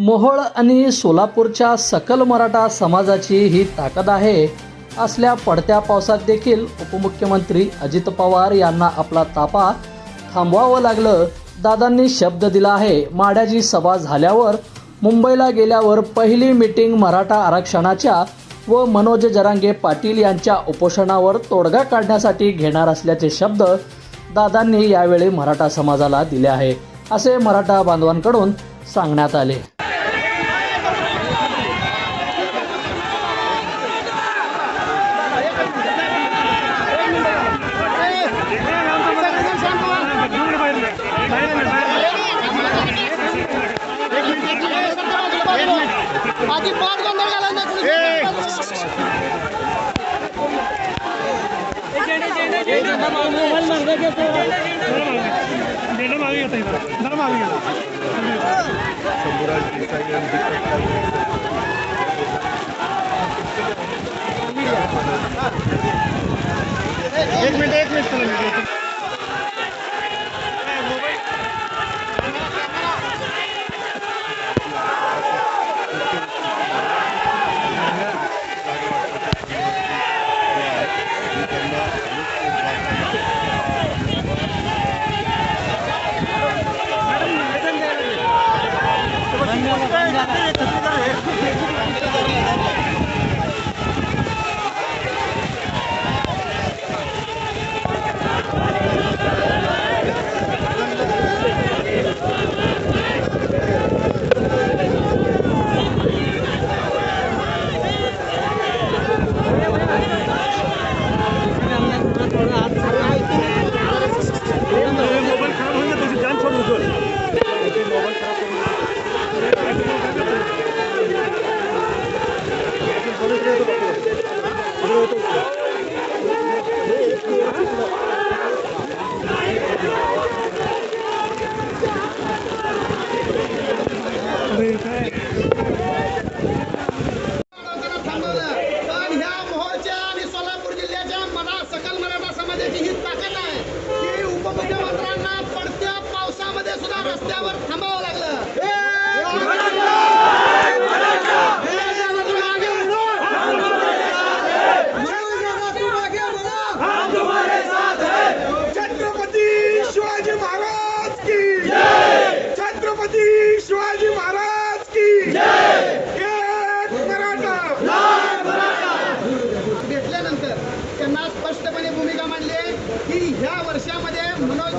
मोहोळ आणि सोलापूरच्या सकल मराठा समाजाची ही ताकद आहे असल्या पडत्या पावसात देखील उपमुख्यमंत्री अजित पवार यांना आपला तापा थांबवावं लागलं. दादांनी शब्द दिला आहे. माड्याची सभा झाल्यावर मुंबईला गेल्यावर पहिली मीटिंग मराठा आरक्षणाच्या व मनोज जरांगे पाटील यांच्या उपोषणावर तोडगा काढण्यासाठी घेणार असल्याचे शब्द दादांनी यावेळी मराठा समाजाला दिले आहे. असे मराठा बांधवांकडून सांगण्यात आले. माझी पाठ गोंधळ घालायला मागे मागे एक मिनिट एक मिनिट. मरा सकल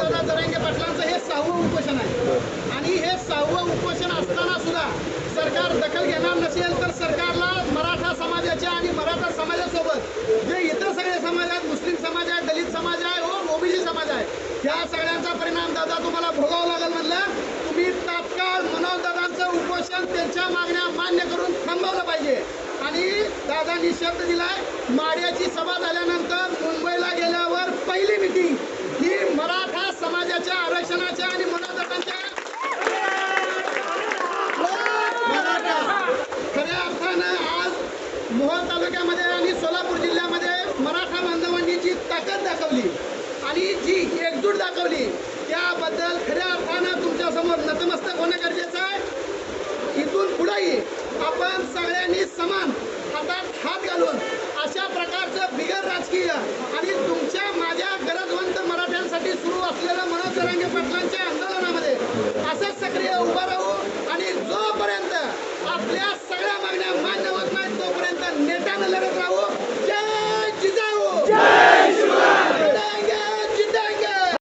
मनोजदादा जरांगे पाटलांचं हे सहावं उपोषण आहे. आणि हे सहावं उपोषण असताना सुद्धा सरकार दखल घेणार नसेल तर सरकारला मराठा समाजाच्या आणि मराठा समाजासोबत जे इतर सगळे समाज आहेत मुस्लिम समाज आहे दलित समाज आहे व ओबीसी समाज आहे या सगळ्यांचा परिणाम दादा तुम्हाला भोगावा लागेल म्हणलं तुम्ही तात्काळ मनोजदादांचं उपोषण त्यांच्या मागण्या मान्य करून थांबवलं पाहिजे. आणि दादांनी शब्द दिलाय माड्याची सभा झाल्यानंतर मुंबईला ताकद दाखवली. आणि जी एकजूट दाखवली त्याबद्दल खऱ्या अर्थानं तुमच्यासमोर नतमस्तक होणं गरजेचं आहे. इथून पुढेही आपण सगळ्यांनी समान हातात हात घालून अशा प्रकारचं बिगर राजकीय आणि तुमच्या माझ्या गरजवंत मराठ्यांसाठी सुरू असलेलं मनोज रंगे पाटलांच्या आंदोलनामध्ये असंच सक्रिय उभं राहू आणि जोपर्यंत आपल्या सगळ्या मागण्या मान्य होत नाहीत तोपर्यंत नेत्यानं लढत